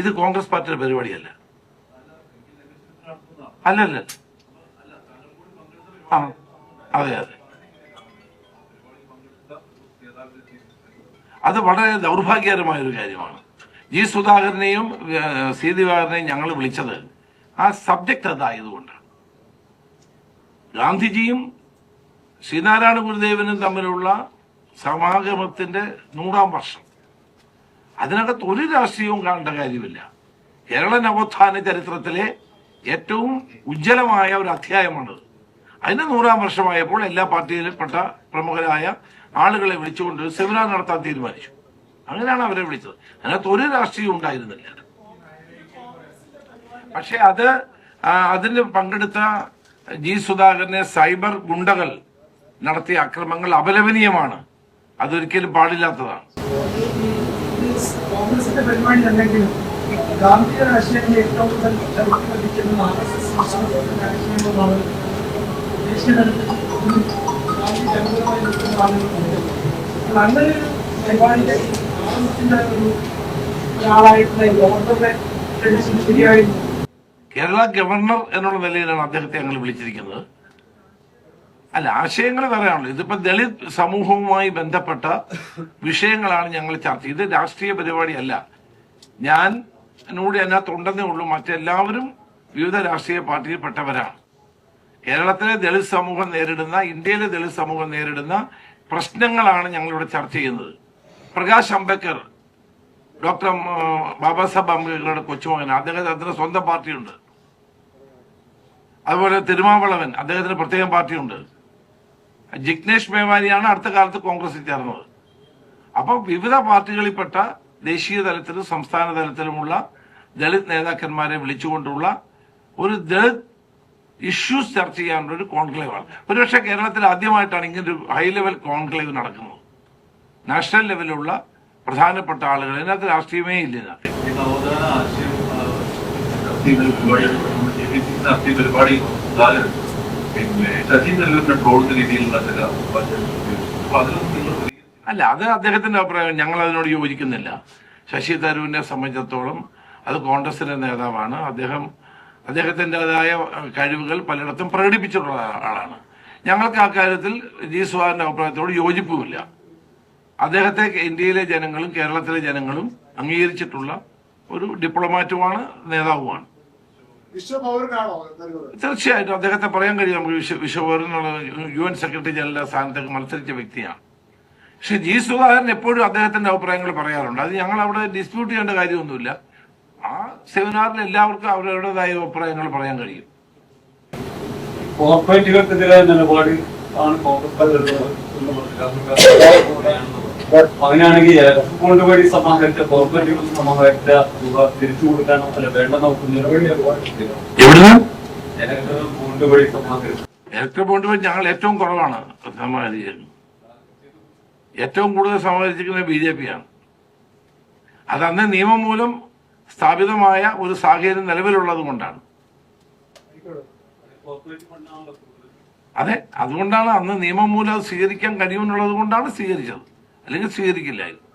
ഇത് കോൺഗ്രസ് പാർട്ടിയുടെ പരിപാടിയല്ല. അല്ലല്ല. ആ അതെ അതെ. അത് വളരെ ദൗർഭാഗ്യകരമായ ഒരു കാര്യമാണ്. ജി സുധാകരനെയും സി ദിവാകരനെയും ഞങ്ങൾ വിളിച്ചത് ആ സബ്ജക്റ്റ് അതായതുകൊണ്ടാണ്. ഗാന്ധിജിയും ശ്രീനാരായണ ഗുരുദേവനും തമ്മിലുള്ള സമാഗമത്തിന്റെ നൂറാം വർഷം. അതിനകത്ത് ഒരു രാഷ്ട്രീയവും കാണേണ്ട കാര്യമില്ല. കേരള നവോത്ഥാന ചരിത്രത്തിലെ ഏറ്റവും ഉജ്ജ്വലമായ ഒരു അധ്യായമാണത്. അതിന് നൂറാം വർഷമായപ്പോൾ എല്ലാ പാർട്ടിയിൽപ്പെട്ട പ്രമുഖരായ ആളുകളെ വിളിച്ചുകൊണ്ട് സെമിനാർ നടത്താൻ തീരുമാനിച്ചു. അങ്ങനെയാണ് അവരെ വിളിച്ചത്. അതിനകത്ത് ഒരു രാഷ്ട്രീയവും ഉണ്ടായിരുന്നില്ല. പക്ഷെ അത് അതിന് പങ്കെടുത്ത ജി സുധാകരനെ സൈബർ ഗുണ്ടകൾ നടത്തിയ അക്രമങ്ങൾ അപലപനീയമാണ്. അതൊരിക്കലും പാടില്ലാത്തതാണ്. കോൺഗ്രസിന്റെ പരിപാടി അല്ലെങ്കിലും ഗാന്ധിയ ആശയങ്ങൾ ഏറ്റവും കൂടുതൽ ലഭിക്കുന്നത് ആർ എസ് എസ് ആശയങ്ങളാണ് ദേശീയ തലത്തിൽ ഗാന്ധി ജനപരമായി നിൽക്കുന്ന ആളുകളുണ്ട് അപ്പോൾ അങ്ങനെ ഒരു എസ് എസിന്റെ ഒരു ഒരാളായിട്ടുള്ള ശരിയായി കേരള ഗവർണർ എന്നുള്ള നിലയിലാണ് അദ്ദേഹത്തെ ഞങ്ങൾ വിളിച്ചിരിക്കുന്നത്. അല്ല ആശയങ്ങൾ പറയാനുള്ളൂ ഇതിപ്പോ ദളിത് സമൂഹവുമായി ബന്ധപ്പെട്ട വിഷയങ്ങളാണ് ഞങ്ങൾ ചർച്ച ഇത് രാഷ്ട്രീയ പരിപാടിയല്ല. ഞാൻ എന്നോട് അതിനകത്ത് ഉണ്ടെന്നേ ഉള്ളൂ. മറ്റെല്ലാവരും വിവിധ രാഷ്ട്രീയ പാർട്ടിയിൽപ്പെട്ടവരാണ്. കേരളത്തിലെ ദളിത് സമൂഹം നേരിടുന്ന ഇന്ത്യയിലെ ദളിത് സമൂഹം നേരിടുന്ന പ്രശ്നങ്ങളാണ് ഞങ്ങളിവിടെ ചർച്ച ചെയ്യുന്നത്. പ്രകാശ് അംബേദ്കർ ഡോക്ടർ ബാബാ സാഹബ് അംബേദ്കറുടെ കൊച്ചുമകൻ അദ്ദേഹത്തിന് സ്വന്തം പാർട്ടിയുണ്ട്. അതുപോലെ തിരുമാവളവൻ അദ്ദേഹത്തിന് പ്രത്യേകം പാർട്ടിയുണ്ട്. ജിഗ്നേഷ് മേവാനിയാണ് അടുത്ത കാലത്ത് കോൺഗ്രസിൽ ചേർന്നത്. അപ്പോൾ വിവിധ പാർട്ടികളിൽപ്പെട്ട ദേശീയ തലത്തിലും സംസ്ഥാന തലത്തിലുമുള്ള ദളിത് നേതാക്കന്മാരെ വിളിച്ചുകൊണ്ടുള്ള ഒരു ദളിത് ഇഷ്യൂസ് ചർച്ച ചെയ്യാനുള്ള ഒരു കോൺക്ലേവാണ് ഒരുപക്ഷെ കേരളത്തിൽ ആദ്യമായിട്ടാണ് ഇങ്ങനെ ഒരു ഹൈ ലെവൽ കോൺക്ലേവ് നടക്കുന്നത് നാഷണൽ ലെവലിലുള്ള പ്രധാനപ്പെട്ട ആളുകൾ. ഇതിനകത്ത് രാഷ്ട്രീയമേ ഇല്ല പരിപാടി രീതിയിലുള്ള അല്ല അത് അദ്ദേഹത്തിന്റെ അഭിപ്രായം. ഞങ്ങൾ അതിനോട് യോജിക്കുന്നില്ല. ശശി തരൂരിനെ സംബന്ധിച്ചിടത്തോളം അത് കോൺഗ്രസിന്റെ നേതാവാണ്. അദ്ദേഹം അദ്ദേഹത്തിന്റെതായ കഴിവുകൾ പലയിടത്തും പ്രകടിപ്പിച്ചിട്ടുള്ള ആളാണ്. ഞങ്ങൾക്ക് ആ കാര്യത്തിൽ ജി സുഹാറിന്റെ അഭിപ്രായത്തോട് യോജിപ്പുമില്ല. അദ്ദേഹത്തെ ഇന്ത്യയിലെ ജനങ്ങളും കേരളത്തിലെ ജനങ്ങളും അംഗീകരിച്ചിട്ടുള്ള ഒരു ഡിപ്ലോമാറ്റുമാണ് നേതാവുമാണ്. തീർച്ചയായിട്ടും അദ്ദേഹത്തെ പറയാൻ കഴിയും നമുക്ക് വിശ്വ വിശ്വപൗരനുള്ള യു എൻ സെക്രട്ടറി ജനറൽ സ്ഥാനത്തേക്ക് മത്സരിച്ച വ്യക്തിയാണ്. പക്ഷെ ജി സുധാകരൻ എപ്പോഴും അദ്ദേഹത്തിന്റെ അഭിപ്രായങ്ങൾ പറയാറുണ്ട്. അത് ഞങ്ങൾ അവിടെ ഡിസ്പ്യൂട്ട് ചെയ്യേണ്ട കാര്യമൊന്നുമില്ല. ആ സെമിനാറിൽ എല്ലാവർക്കും അവരവരുടേതായ അഭിപ്രായങ്ങൾ പറയാൻ കഴിയും. കോർപ്പറേറ്റുകൾക്കെതിരായ നിലപാട് ആണ് കോൺഗ്രസ് അങ്ങനെയാണെങ്കിൽ ഇലക്ട്രിക് വഴി സമാഹരിച്ച കോർപ്പറേറ്റുകൾ സമാഹരിച്ച തുക തിരിച്ചു കൊടുക്കാനോ അല്ല വേണ്ട നമുക്ക് എവിടുന്ന്? ഇലക്ട്രിക് ബോണ്ട് വഴി സമാഹരിച്ചു? ഇലക്ട്രിക് ബോണ്ട് വഴി ഞങ്ങൾ ഏറ്റവും കുറവാണ് സമാഹരിച്ചിരുന്നു ഏറ്റവും കൂടുതൽ സമാഹരിച്ചിരിക്കുന്നത് ബി ജെ പി ആണ് അത് അന്ന് നിയമം മൂലം സ്ഥാപിതമായ ഒരു സാഹചര്യം നിലവിലുള്ളത് കൊണ്ടാണ്. അതെ അതുകൊണ്ടാണ് അന്ന് നിയമം മൂലം അത് സ്വീകരിക്കാൻ കഴിയുമെന്നുള്ളത് കൊണ്ടാണ് സ്വീകരിച്ചത്. അല്ലെങ്കിൽ സ്വീകരിക്കില്ലായിരുന്നു.